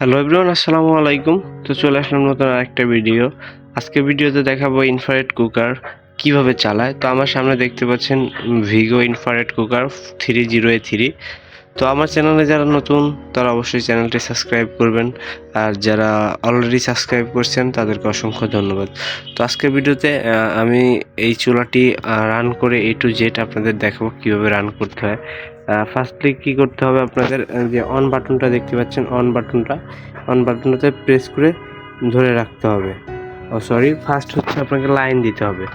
Hello everyone, আসসালামু আলাইকুম। তো চলে আসলাম নতুন আরেকটা ভিডিও। আজকে ভিডিওতে দেখাবো ইনফ্রারেড কুকার কীভাবে চালায়। তো আমার সামনে দেখতে পাচ্ছেন Vigo infrared cooker three zero three তো আমার চ্যানেলে যারা নতুন, তারা অবশ্যই চ্যানেলটি সাবস্ক্রাইব করবেন। আর যারা অলরেডি সাবস্ক্রাইব করছেন, তাদেরকে অসংখ্য ধন্যবাদ। তো আজকের ভিডিওতে আমি এই চুলাটি রান করে এ টু জেড আপনাদের দেখাবো কীভাবে রান করতে হয়। ফার্স্টলি কি করতে হবে আপনাদের যে অন বাটনটা দেখতে পাচ্ছেন অন বাটনটা অন বাটনটাতে প্রেস করে ধরে রাখতে হবে। ও সরি ফার্স্ট হচ্ছে আপনাকে লাইন দিতে হবে।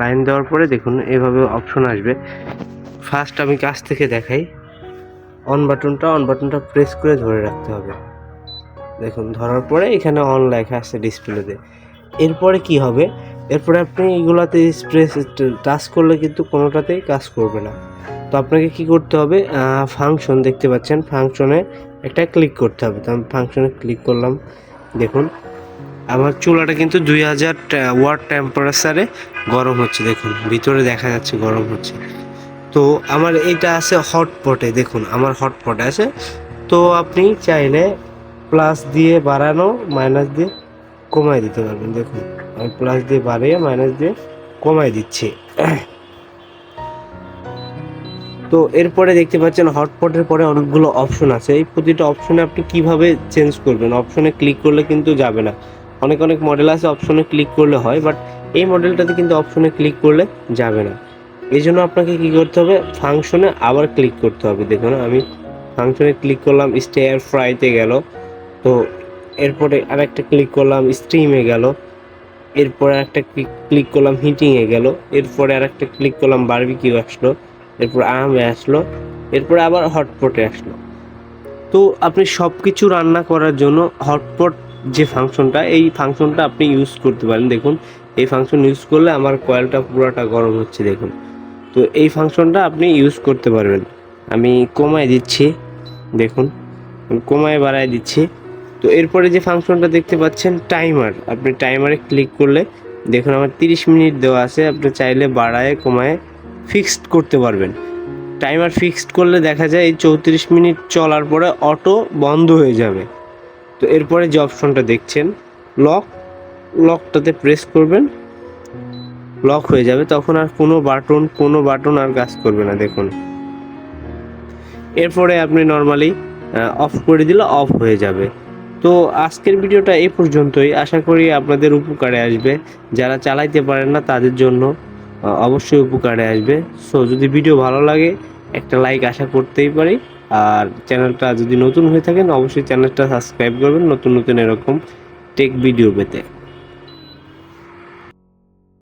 লাইন দেওয়ার পরে দেখুন, এভাবে অপশন আসবে। ফার্স্ট আমি কাছ থেকে দেখাই অন বাটনটা অন বাটনটা প্রেস করে ধরে রাখতে হবে। দেখুন, ধরার পরে এখানে অন লেখা আছে ডিসপ্লেতে এরপরে কি হবে? এরপরে আপনি এগুলাতে প্রেস টাচ করলে কিন্তু কোনোটাতেই কাজ করবে না। তো আপনাকে কি করতে হবে? ফাংশন দেখতে পাচ্ছেন। ফাংশনে একটা ক্লিক করতে হবে। তো আমি ফাংশনে ক্লিক করলাম। দেখুন, আমার চুলাটা কিন্তু দুই হাজার ওয়াট টেম্পারেচারে গরম হচ্ছে। দেখুন, ভিতরে দেখা যাচ্ছে গরম হচ্ছে। তো আমার এইটা আছে হটপটে দেখুন, আমার হটপটে আছে। তো আপনি চাইলে প্লাস দিয়ে বাড়ানো মাইনাস দিয়ে কমায় দিতে পারবেন। দেখুন, আমি প্লাস দিয়ে বাড়িয়ে মাইনাস দিয়ে কমায় দিচ্ছি। তো এরপরে দেখতে পাচ্ছেন হটপটের পরে অনেকগুলো অপশন আছে। এই প্রতিটা অপশনে আপনি কীভাবে চেঞ্জ করবেন? অপশনে ক্লিক করলে কিন্তু যাবে না। অনেক অনেক মডেল আছে অপশনে ক্লিক করলে হয় বাট এই মডেলটাতে কিন্তু অপশনে ক্লিক করলে যাবে না। এই জন্য আপনাকে কি করতে হবে? ফাংশনে আবার ক্লিক করতে হবে। দেখুন, আমি ফাংশনে ক্লিক করলাম স্টেয়ার ফ্রাইতে গেল। তো এরপরে আরেকটা ক্লিক করলাম স্ট্রিমে গেল। এরপরে একটা ক্লিক করলাম হিটিংয়ে গেল। এরপরে আরেকটা ক্লিক করলাম বারবিকিউ আসলো। এরপর আমে আসলো, এরপরে আবার হটপটে আসলো। তো আপনি সব কিছু রান্না করার জন্য হটপট যে ফাংশনটা, এই ফাংশনটা আপনি ইউজ করতে পারেন। দেখুন, এই ফাংশন ইউজ করলে আমার কয়েলটা পুরোটা গরম হচ্ছে, দেখুন। তো এই ফাংশনটা আপনি ইউজ করতে পারবেন। আমি কমায় দিচ্ছি, দেখুন কমায় বাড়ায় দিচ্ছি। তো এরপরে যে ফাংশনটা দেখতে পাচ্ছেন, টাইমার। আপনি টাইমারে ক্লিক করলে, দেখুন, আমার তিরিশ মিনিট দেওয়া আছে। আপনি চাইলে বাড়ায়, কমায় ফিক্সড করতে পারবেন। টাইমার ফিক্সড করলে দেখা যায় এই চৌত্রিশ মিনিট চলার পরে অটো বন্ধ হয়ে যাবে। তো এরপরে যে অপশনটা দেখছেন, লক, লকটাতে প্রেস করবেন। লক হয়ে যাবে, তখন আর কোনো বাটন কোনো বাটন আর কাজ করবে না, দেখুন। এরপরে আপনি নর্মালি অফ করে দিলে অফ হয়ে যাবে। তো আজকের ভিডিওটা এ পর্যন্তই। আশা করি আপনাদের উপকারে আসবে। যারা চালাইতে পারেন না তাদের জন্য অবশ্যই উপকারে আসবে। সো যদি ভিডিও ভালো লাগে, একটা লাইক আশা করতেই পারি। আর চ্যানেলটা যদি নতুন হয়ে থাকেন, অবশ্যই চ্যানেলটা সাবস্ক্রাইব করবেন নতুন নতুন এরকম টেক ভিডিও পেতে।